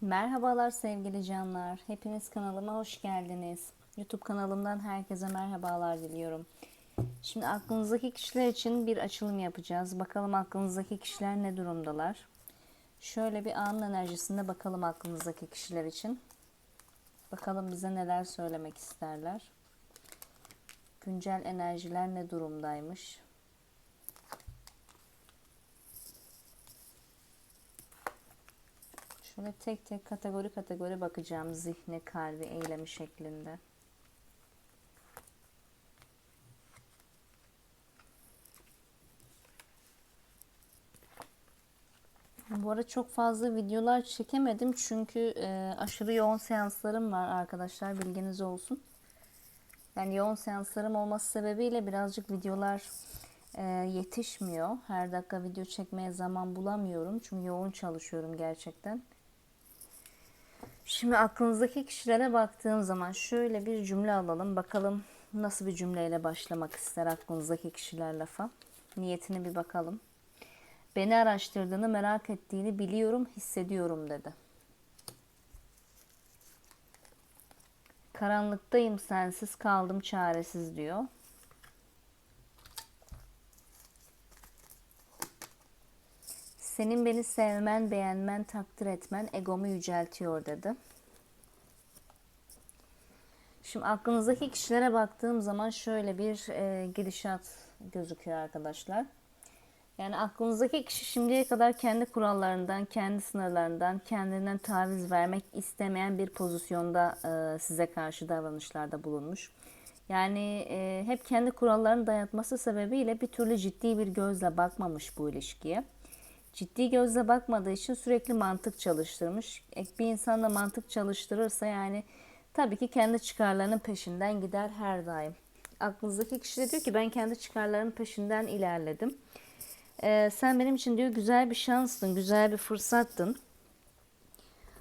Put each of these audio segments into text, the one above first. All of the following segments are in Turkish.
Merhabalar sevgili canlar. Hepiniz kanalıma hoş geldiniz. YouTube kanalımdan herkese merhabalar diliyorum. Şimdi aklınızdaki kişiler için bir açılım yapacağız. Bakalım aklınızdaki kişiler ne durumdalar. Şöyle bir anın enerjisinde bakalım aklınızdaki kişiler için. Bakalım bize neler söylemek isterler. Güncel enerjiler ne durumdaymış. Şöyle tek tek kategori kategori bakacağım zihni, kalbi, eylemi şeklinde. Bu arada çok fazla videolar çekemedim çünkü e, aşırı yoğun seanslarım var arkadaşlar bilginiz olsun. Yani yoğun seanslarım olması sebebiyle birazcık videolar e, yetişmiyor. Her dakika video çekmeye zaman bulamıyorum çünkü yoğun çalışıyorum gerçekten. Şimdi aklınızdaki kişilere baktığım zaman şöyle bir cümle alalım. Bakalım nasıl bir cümleyle başlamak ister aklınızdaki kişiler lafa. Niyetini bir bakalım. Beni araştırdığını, merak ettiğini biliyorum, hissediyorum dedi. Karanlıktayım, sensiz kaldım, çaresiz diyor. Senin beni sevmen, beğenmen, takdir etmen egomu yüceltiyor dedi. Şimdi aklınızdaki kişilere baktığım zaman şöyle bir e, gidişat gözüküyor arkadaşlar. Yani aklınızdaki kişi şimdiye kadar kendi kurallarından, kendi sınırlarından, kendinden taviz vermek istemeyen bir pozisyonda e, size karşı davranışlarda bulunmuş. Yani e, hep kendi kurallarını dayatması sebebiyle bir türlü ciddi bir gözle bakmamış bu ilişkiye. Ciddi gözle bakmadığı için sürekli mantık çalıştırmış. E, bir insan da mantık çalıştırırsa yani tabii ki kendi çıkarlarının peşinden gider her daim. Aklınızdaki kişi de diyor ki ben kendi çıkarlarının peşinden ilerledim. Ee, sen benim için diyor güzel bir şanstın, güzel bir fırsattın.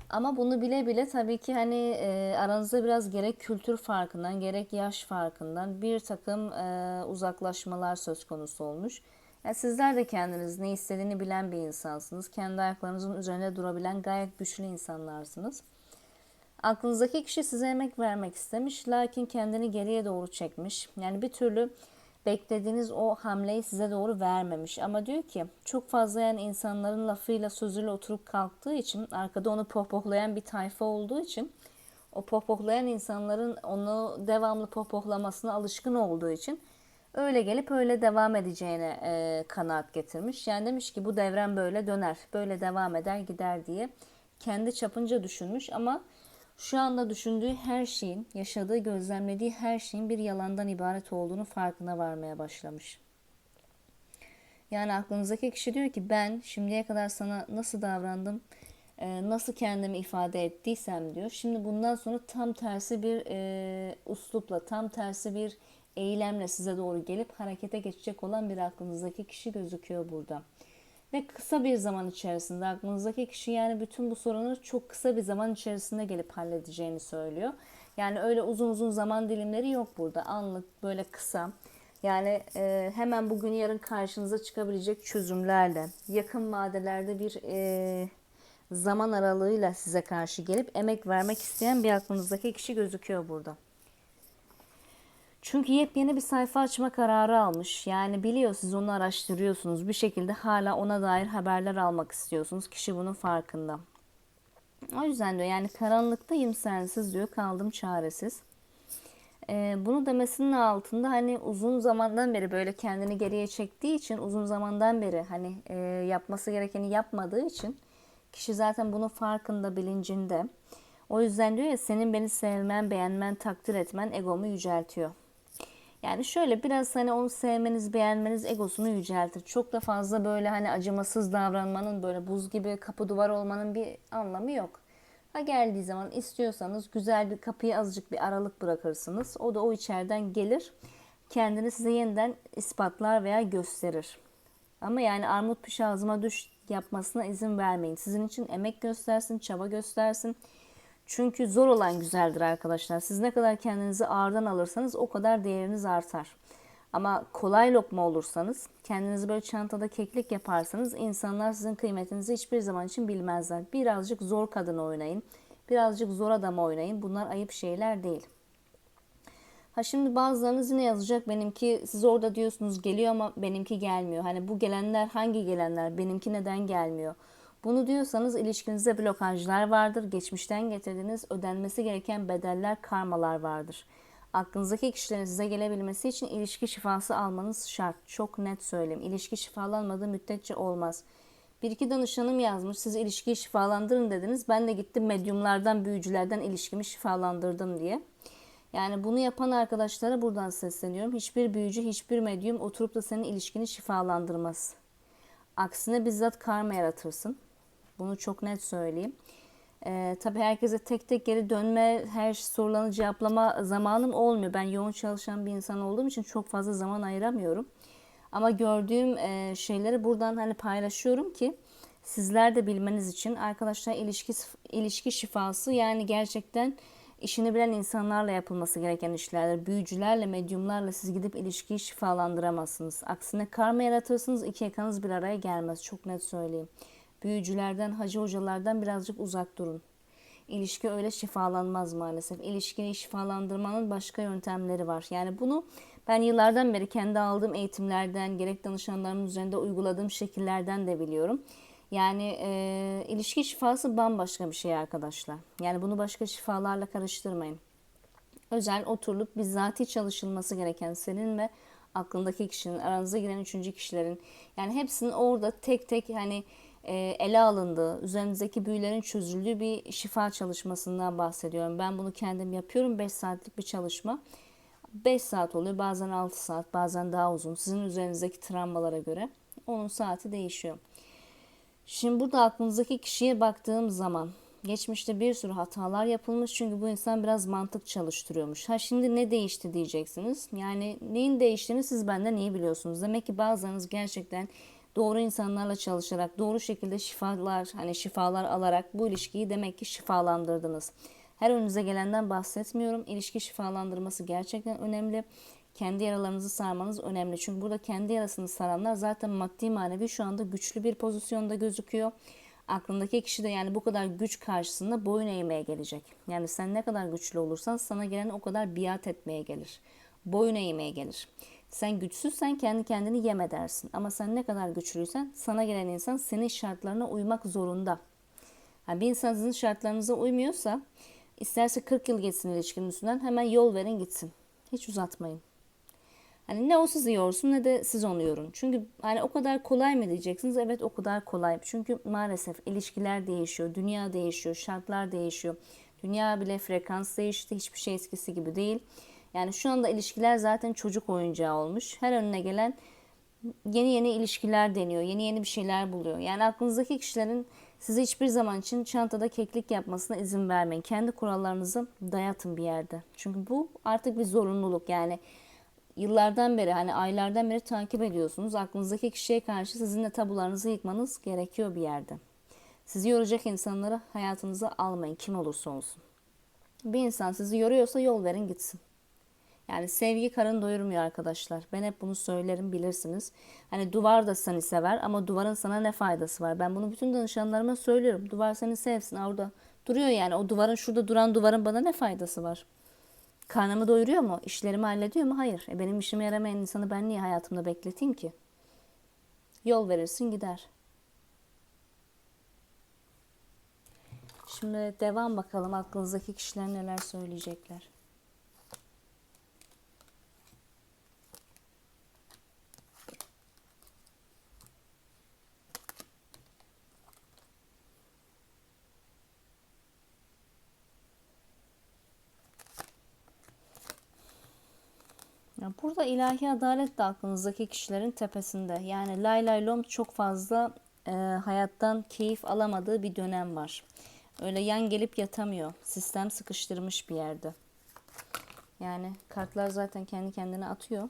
Ama bunu bile bile tabii ki hani e, aranızda biraz gerek kültür farkından gerek yaş farkından bir takım e, uzaklaşmalar söz konusu olmuş. Yani sizler de kendiniz ne istediğini bilen bir insansınız. Kendi ayaklarınızın üzerinde durabilen gayet güçlü insanlarsınız. Aklınızdaki kişi size emek vermek istemiş lakin kendini geriye doğru çekmiş. Yani bir türlü beklediğiniz o hamleyi size doğru vermemiş. Ama diyor ki çok fazla yani insanların lafıyla sözüyle oturup kalktığı için arkada onu pohpohlayan bir tayfa olduğu için o pohpohlayan insanların onu devamlı pohpohlamasına alışkın olduğu için öyle gelip öyle devam edeceğine e, kanaat getirmiş. Yani demiş ki bu devren böyle döner, böyle devam eder gider diye kendi çapınca düşünmüş ama şu anda düşündüğü her şeyin, yaşadığı, gözlemlediği her şeyin bir yalandan ibaret olduğunu farkına varmaya başlamış. Yani aklınızdaki kişi diyor ki ben şimdiye kadar sana nasıl davrandım, nasıl kendimi ifade ettiysem diyor. Şimdi bundan sonra tam tersi bir e, uslupla, tam tersi bir eylemle size doğru gelip harekete geçecek olan bir aklınızdaki kişi gözüküyor burada. Ve kısa bir zaman içerisinde aklınızdaki kişi yani bütün bu sorunları çok kısa bir zaman içerisinde gelip halledeceğini söylüyor. Yani öyle uzun uzun zaman dilimleri yok burada. Anlık böyle kısa. Yani e, hemen bugün yarın karşınıza çıkabilecek çözümlerle, yakın vadelerde bir e, zaman aralığıyla size karşı gelip emek vermek isteyen bir aklınızdaki kişi gözüküyor burada. Çünkü yepyeni bir sayfa açma kararı almış. Yani biliyor siz onu araştırıyorsunuz. Bir şekilde hala ona dair haberler almak istiyorsunuz. Kişi bunun farkında. O yüzden diyor yani karanlıktayım sensiz diyor kaldım çaresiz. Ee, bunu demesinin altında hani uzun zamandan beri böyle kendini geriye çektiği için uzun zamandan beri hani e, yapması gerekeni yapmadığı için kişi zaten bunun farkında bilincinde. O yüzden diyor ya senin beni sevmen, beğenmen, takdir etmen egomu yüceltiyor. Yani şöyle biraz hani onu sevmeniz, beğenmeniz egosunu yüceltir. Çok da fazla böyle hani acımasız davranmanın, böyle buz gibi kapı duvar olmanın bir anlamı yok. Ha geldiği zaman istiyorsanız güzel bir kapıyı azıcık bir aralık bırakırsınız. O da o içeriden gelir. Kendini size yeniden ispatlar veya gösterir. Ama yani armut piş ağzıma düş yapmasına izin vermeyin. Sizin için emek göstersin, çaba göstersin. Çünkü zor olan güzeldir arkadaşlar. Siz ne kadar kendinizi ağırdan alırsanız o kadar değeriniz artar. Ama kolay lokma olursanız, kendinizi böyle çantada keklik yaparsanız insanlar sizin kıymetinizi hiçbir zaman için bilmezler. Birazcık zor kadın oynayın, birazcık zor adam oynayın. Bunlar ayıp şeyler değil. Ha şimdi bazılarınız yine yazacak benimki siz orada diyorsunuz geliyor ama benimki gelmiyor. Hani bu gelenler hangi gelenler benimki neden gelmiyor? Bunu diyorsanız ilişkinizde blokajlar vardır. Geçmişten getirdiğiniz ödenmesi gereken bedeller, karmalar vardır. Aklınızdaki kişilerin size gelebilmesi için ilişki şifası almanız şart. Çok net söyleyeyim. İlişki şifalanmadığı müddetçe olmaz. Bir iki danışanım yazmış siz ilişkiyi şifalandırın dediniz. Ben de gittim medyumlardan, büyücülerden ilişkimi şifalandırdım diye. Yani bunu yapan arkadaşlara buradan sesleniyorum. Hiçbir büyücü, hiçbir medyum oturup da senin ilişkini şifalandırmaz. Aksine bizzat karma yaratırsın. Bunu çok net söyleyeyim. Ee, tabii herkese tek tek geri dönme, her sorularını cevaplama zamanım olmuyor. Ben yoğun çalışan bir insan olduğum için çok fazla zaman ayıramıyorum. Ama gördüğüm e, şeyleri buradan hani paylaşıyorum ki sizler de bilmeniz için arkadaşlar ilişki ilişki şifası yani gerçekten işini bilen insanlarla yapılması gereken işlerdir. Büyücülerle, medyumlarla siz gidip ilişkiyi şifalandıramazsınız. Aksine karma yaratırsınız, iki yakanız bir araya gelmez. Çok net söyleyeyim. Büyücülerden, hacı hocalardan birazcık uzak durun. İlişki öyle şifalanmaz maalesef. İlişkini şifalandırmanın başka yöntemleri var. Yani bunu ben yıllardan beri kendi aldığım eğitimlerden, gerek danışanlarımın üzerinde uyguladığım şekillerden de biliyorum. Yani e, ilişki şifası bambaşka bir şey arkadaşlar. Yani bunu başka şifalarla karıştırmayın. Özel oturulup bizzati çalışılması gereken senin ve aklındaki kişinin, aranıza giren üçüncü kişilerin yani hepsinin orada tek tek hani ele alındığı, üzerinizdeki büyülerin çözüldüğü bir şifa çalışmasından bahsediyorum. Ben bunu kendim yapıyorum. 5 saatlik bir çalışma. 5 saat oluyor. Bazen 6 saat, bazen daha uzun. Sizin üzerinizdeki travmalara göre. Onun saati değişiyor. Şimdi burada aklınızdaki kişiye baktığım zaman geçmişte bir sürü hatalar yapılmış çünkü bu insan biraz mantık çalıştırıyormuş. Ha şimdi ne değişti diyeceksiniz. Yani neyin değiştiğini siz benden iyi biliyorsunuz. Demek ki bazılarınız gerçekten doğru insanlarla çalışarak, doğru şekilde şifalar, hani şifalar alarak bu ilişkiyi demek ki şifalandırdınız. Her önünüze gelenden bahsetmiyorum. İlişki şifalandırması gerçekten önemli. Kendi yaralarınızı sarmanız önemli. Çünkü burada kendi yarasını saranlar zaten maddi manevi şu anda güçlü bir pozisyonda gözüküyor. Aklındaki kişi de yani bu kadar güç karşısında boyun eğmeye gelecek. Yani sen ne kadar güçlü olursan sana gelen o kadar biat etmeye gelir. Boyun eğmeye gelir. Sen güçsüzsen kendi kendini yem edersin. Ama sen ne kadar güçlüysen sana gelen insan senin şartlarına uymak zorunda. Yani bir insan sizin şartlarınıza uymuyorsa isterse 40 yıl geçsin ilişkinin üstünden hemen yol verin gitsin. Hiç uzatmayın. Hani ne o sizi yorsun ne de siz onu yorun. Çünkü hani o kadar kolay mı diyeceksiniz? Evet o kadar kolay. Çünkü maalesef ilişkiler değişiyor, dünya değişiyor, şartlar değişiyor. Dünya bile frekans değişti. Hiçbir şey eskisi gibi değil. Yani şu anda ilişkiler zaten çocuk oyuncağı olmuş. Her önüne gelen yeni yeni ilişkiler deniyor. Yeni yeni bir şeyler buluyor. Yani aklınızdaki kişilerin size hiçbir zaman için çantada keklik yapmasına izin vermeyin. Kendi kurallarınızı dayatın bir yerde. Çünkü bu artık bir zorunluluk. Yani yıllardan beri hani aylardan beri takip ediyorsunuz. Aklınızdaki kişiye karşı sizin de tabularınızı yıkmanız gerekiyor bir yerde. Sizi yoracak insanları hayatınıza almayın kim olursa olsun. Bir insan sizi yoruyorsa yol verin gitsin. Yani sevgi karın doyurmuyor arkadaşlar. Ben hep bunu söylerim bilirsiniz. Hani duvar da seni sever ama duvarın sana ne faydası var? Ben bunu bütün danışanlarıma söylüyorum. Duvar seni sevsin orada duruyor yani. O duvarın şurada duran duvarın bana ne faydası var? Karnımı doyuruyor mu? İşlerimi hallediyor mu? Hayır. E benim işime yaramayan insanı ben niye hayatımda bekleteyim ki? Yol verirsin gider. Şimdi devam bakalım aklınızdaki kişiler neler söyleyecekler. Ya burada ilahi adalet de aklınızdaki kişilerin tepesinde. Yani lay lay lom çok fazla e, hayattan keyif alamadığı bir dönem var. Öyle yan gelip yatamıyor. Sistem sıkıştırmış bir yerde. Yani kartlar zaten kendi kendine atıyor.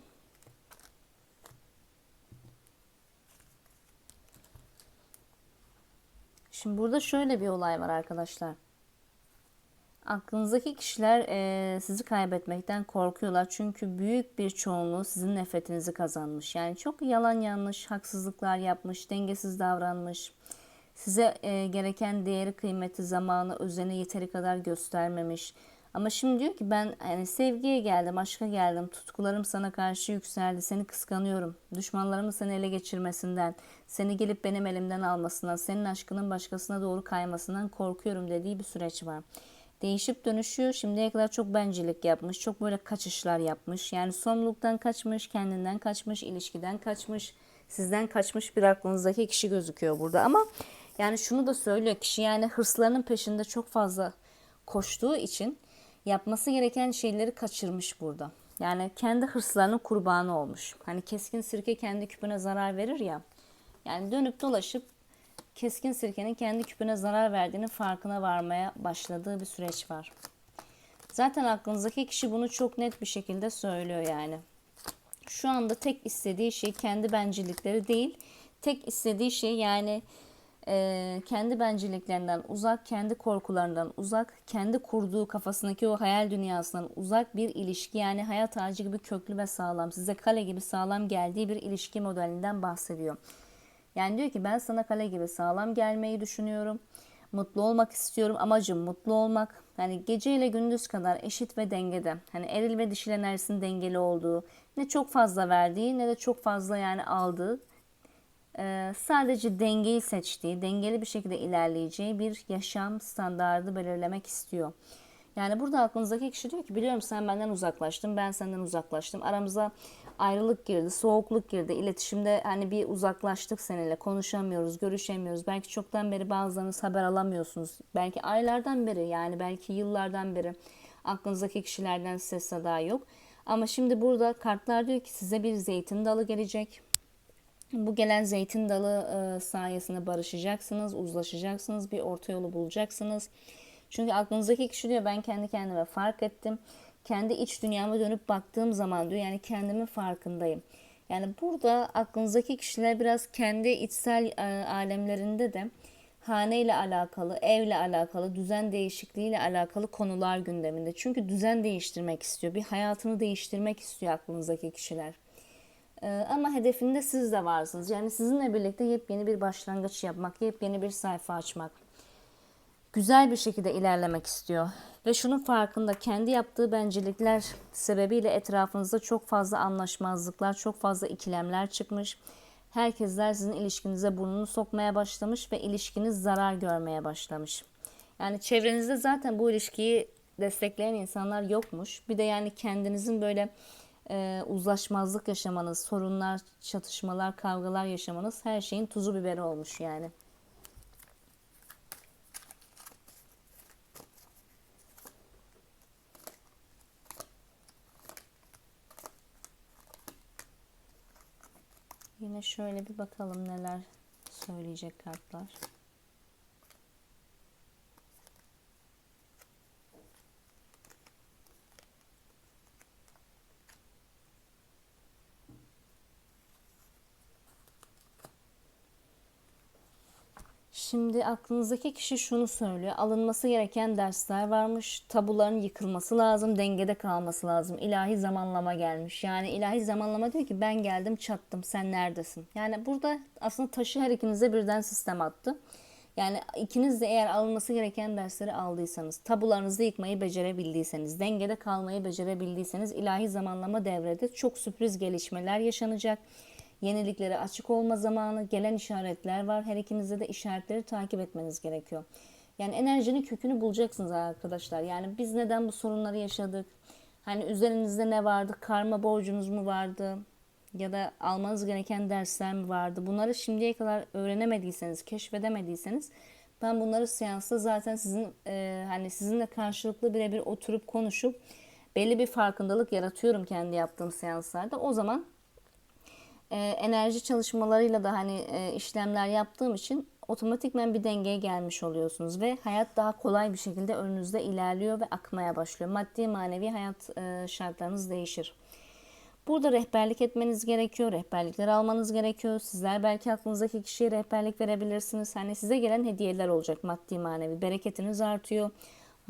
Şimdi burada şöyle bir olay var arkadaşlar. Aklınızdaki kişiler eee, sizi kaybetmekten korkuyorlar. Çünkü büyük bir çoğunluğu sizin nefretinizi kazanmış. Yani çok yalan yanlış, haksızlıklar yapmış, dengesiz davranmış. Size eee, gereken değeri, kıymeti, zamanı, özeni yeteri kadar göstermemiş. Ama şimdi diyor ki ben yani sevgiye geldim, aşka geldim. Tutkularım sana karşı yükseldi. Seni kıskanıyorum. Düşmanlarımın seni ele geçirmesinden, seni gelip benim elimden almasından, senin aşkının başkasına doğru kaymasından korkuyorum dediği bir süreç var. Değişip dönüşüyor. Şimdiye kadar çok bencillik yapmış. Çok böyle kaçışlar yapmış. Yani sorumluluktan kaçmış, kendinden kaçmış, ilişkiden kaçmış, sizden kaçmış bir aklınızdaki kişi gözüküyor burada. Ama yani şunu da söylüyor. Kişi yani hırslarının peşinde çok fazla koştuğu için yapması gereken şeyleri kaçırmış burada. Yani kendi hırslarının kurbanı olmuş. Hani keskin sirke kendi küpüne zarar verir ya. Yani dönüp dolaşıp keskin sirkenin kendi küpüne zarar verdiğini farkına varmaya başladığı bir süreç var. Zaten aklınızdaki kişi bunu çok net bir şekilde söylüyor yani. Şu anda tek istediği şey kendi bencillikleri değil. Tek istediği şey yani e, kendi bencilliklerinden uzak, kendi korkularından uzak, kendi kurduğu kafasındaki o hayal dünyasından uzak bir ilişki. Yani hayat ağacı gibi köklü ve sağlam, size kale gibi sağlam geldiği bir ilişki modelinden bahsediyor. Yani diyor ki ben sana kale gibi sağlam gelmeyi düşünüyorum. Mutlu olmak istiyorum. Amacım mutlu olmak. Yani gece ile gündüz kadar eşit ve dengede. Hani eril ve dişil enerjisinin dengeli olduğu. Ne çok fazla verdiği ne de çok fazla yani aldığı. Ee, sadece dengeyi seçtiği, dengeli bir şekilde ilerleyeceği bir yaşam standardı belirlemek istiyor. Yani burada aklınızdaki kişi diyor ki biliyorum sen benden uzaklaştın, ben senden uzaklaştım. Aramıza ayrılık girdi, soğukluk girdi. İletişimde hani bir uzaklaştık seninle. Konuşamıyoruz, görüşemiyoruz. Belki çoktan beri bazılarınız haber alamıyorsunuz. Belki aylardan beri yani belki yıllardan beri aklınızdaki kişilerden ses sada yok. Ama şimdi burada kartlar diyor ki size bir zeytin dalı gelecek. Bu gelen zeytin dalı e, sayesinde barışacaksınız, uzlaşacaksınız, bir orta yolu bulacaksınız. Çünkü aklınızdaki kişi diyor ben kendi kendime fark ettim. Kendi iç dünyama dönüp baktığım zaman diyor yani kendimin farkındayım. Yani burada aklınızdaki kişiler biraz kendi içsel e, alemlerinde de hane ile alakalı, evle alakalı, düzen değişikliğiyle alakalı konular gündeminde. Çünkü düzen değiştirmek istiyor, bir hayatını değiştirmek istiyor aklınızdaki kişiler. Ee, ama hedefinde siz de varsınız. Yani sizinle birlikte yepyeni bir başlangıç yapmak, yepyeni bir sayfa açmak. Güzel bir şekilde ilerlemek istiyor. Ve şunun farkında kendi yaptığı bencillikler sebebiyle etrafınızda çok fazla anlaşmazlıklar, çok fazla ikilemler çıkmış. Herkesler sizin ilişkinize burnunu sokmaya başlamış ve ilişkiniz zarar görmeye başlamış. Yani çevrenizde zaten bu ilişkiyi destekleyen insanlar yokmuş. Bir de yani kendinizin böyle e, uzlaşmazlık yaşamanız, sorunlar, çatışmalar, kavgalar yaşamanız her şeyin tuzu biberi olmuş yani. Şöyle bir bakalım neler söyleyecek kartlar. Şimdi aklınızdaki kişi şunu söylüyor. Alınması gereken dersler varmış. Tabuların yıkılması lazım. Dengede kalması lazım. İlahi zamanlama gelmiş. Yani ilahi zamanlama diyor ki ben geldim çattım. Sen neredesin? Yani burada aslında taşı her ikinize birden sistem attı. Yani ikiniz de eğer alınması gereken dersleri aldıysanız, tabularınızı yıkmayı becerebildiyseniz, dengede kalmayı becerebildiyseniz ilahi zamanlama devrede çok sürpriz gelişmeler yaşanacak yeniliklere açık olma zamanı, gelen işaretler var. Her ikinizde de işaretleri takip etmeniz gerekiyor. Yani enerjinin kökünü bulacaksınız arkadaşlar. Yani biz neden bu sorunları yaşadık? Hani üzerinizde ne vardı? Karma borcunuz mu vardı? Ya da almanız gereken dersler mi vardı? Bunları şimdiye kadar öğrenemediyseniz, keşfedemediyseniz ben bunları seansta zaten sizin e, hani sizinle karşılıklı birebir oturup konuşup belli bir farkındalık yaratıyorum kendi yaptığım seanslarda. O zaman e, enerji çalışmalarıyla da hani e, işlemler yaptığım için otomatikmen bir dengeye gelmiş oluyorsunuz ve hayat daha kolay bir şekilde önünüzde ilerliyor ve akmaya başlıyor. Maddi manevi hayat e, şartlarınız değişir. Burada rehberlik etmeniz gerekiyor. Rehberlikler almanız gerekiyor. Sizler belki aklınızdaki kişiye rehberlik verebilirsiniz. Hani size gelen hediyeler olacak maddi manevi. Bereketiniz artıyor.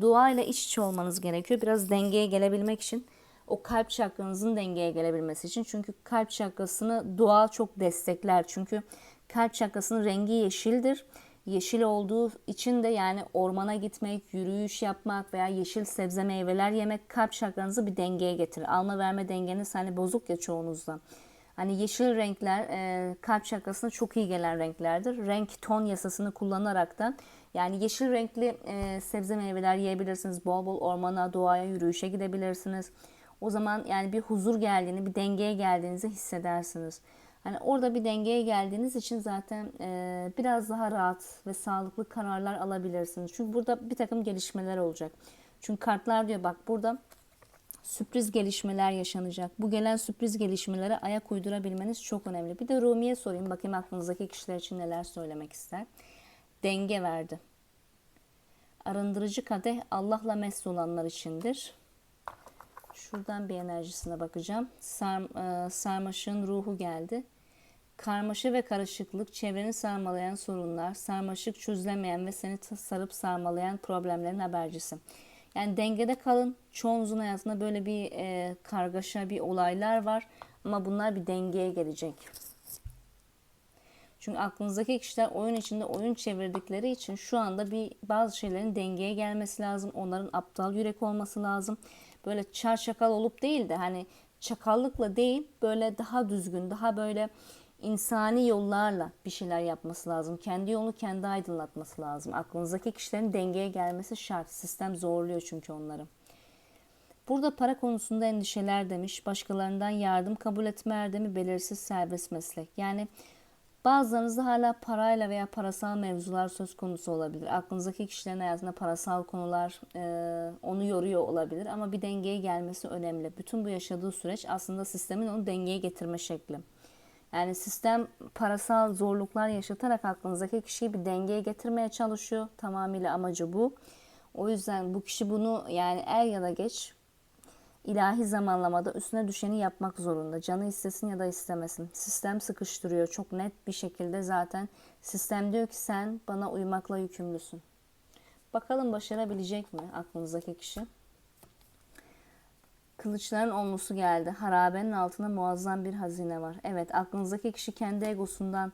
Duayla iç içe olmanız gerekiyor. Biraz dengeye gelebilmek için o kalp çakranızın dengeye gelebilmesi için. Çünkü kalp çakrasını dua çok destekler. Çünkü kalp çakrasının rengi yeşildir. Yeşil olduğu için de yani ormana gitmek, yürüyüş yapmak veya yeşil sebze meyveler yemek kalp çakranızı bir dengeye getirir. Alma verme dengeniz hani bozuk ya çoğunuzda. Hani yeşil renkler e, kalp çakrasına çok iyi gelen renklerdir. Renk ton yasasını kullanarak da yani yeşil renkli e, sebze meyveler yiyebilirsiniz. Bol bol ormana, doğaya, yürüyüşe gidebilirsiniz. O zaman yani bir huzur geldiğini, bir dengeye geldiğinizi hissedersiniz. Hani orada bir dengeye geldiğiniz için zaten e, biraz daha rahat ve sağlıklı kararlar alabilirsiniz. Çünkü burada bir takım gelişmeler olacak. Çünkü kartlar diyor bak burada sürpriz gelişmeler yaşanacak. Bu gelen sürpriz gelişmelere ayak uydurabilmeniz çok önemli. Bir de Rumi'ye sorayım bakayım aklınızdaki kişiler için neler söylemek ister. Denge verdi. Arındırıcı kadeh Allah'la mest olanlar içindir. Şuradan bir enerjisine bakacağım. Sar, e, sarmaşığın ruhu geldi. Karmaşa ve karışıklık, çevreni sarmalayan sorunlar, sarmaşık çözülemeyen ve seni sarıp sarmalayan problemlerin habercisi. Yani dengede kalın. Çoğunuzun hayatında böyle bir e, kargaşa, bir olaylar var. Ama bunlar bir dengeye gelecek. Çünkü aklınızdaki kişiler oyun içinde oyun çevirdikleri için şu anda bir bazı şeylerin dengeye gelmesi lazım. Onların aptal yürek olması lazım. Böyle çar çakal olup değil de hani çakallıkla değil böyle daha düzgün, daha böyle insani yollarla bir şeyler yapması lazım. Kendi yolunu kendi aydınlatması lazım. Aklınızdaki kişilerin dengeye gelmesi şart. Sistem zorluyor çünkü onları. Burada para konusunda endişeler demiş. Başkalarından yardım kabul etme erdemi belirsiz serbest meslek. Yani bazılarınızda hala parayla veya parasal mevzular söz konusu olabilir. Aklınızdaki kişilerin hayatında parasal konular e, onu yoruyor olabilir. Ama bir dengeye gelmesi önemli. Bütün bu yaşadığı süreç aslında sistemin onu dengeye getirme şekli. Yani sistem parasal zorluklar yaşatarak aklınızdaki kişiyi bir dengeye getirmeye çalışıyor. Tamamıyla amacı bu. O yüzden bu kişi bunu yani er ya da geç ilahi zamanlamada üstüne düşeni yapmak zorunda. Canı istesin ya da istemesin. Sistem sıkıştırıyor çok net bir şekilde zaten. Sistem diyor ki sen bana uymakla yükümlüsün. Bakalım başarabilecek mi aklınızdaki kişi? Kılıçların onlusu geldi. Harabenin altında muazzam bir hazine var. Evet aklınızdaki kişi kendi egosundan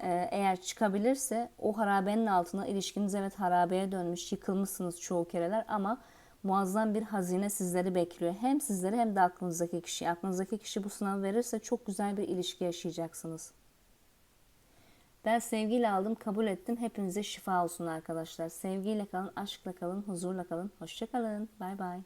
e, eğer çıkabilirse o harabenin altına ilişkiniz evet harabeye dönmüş, yıkılmışsınız çoğu kereler ama muazzam bir hazine sizleri bekliyor. Hem sizleri hem de aklınızdaki kişi. Aklınızdaki kişi bu sınavı verirse çok güzel bir ilişki yaşayacaksınız. Ben sevgiyle aldım, kabul ettim. Hepinize şifa olsun arkadaşlar. Sevgiyle kalın, aşkla kalın, huzurla kalın. Hoşça kalın. Bay bay.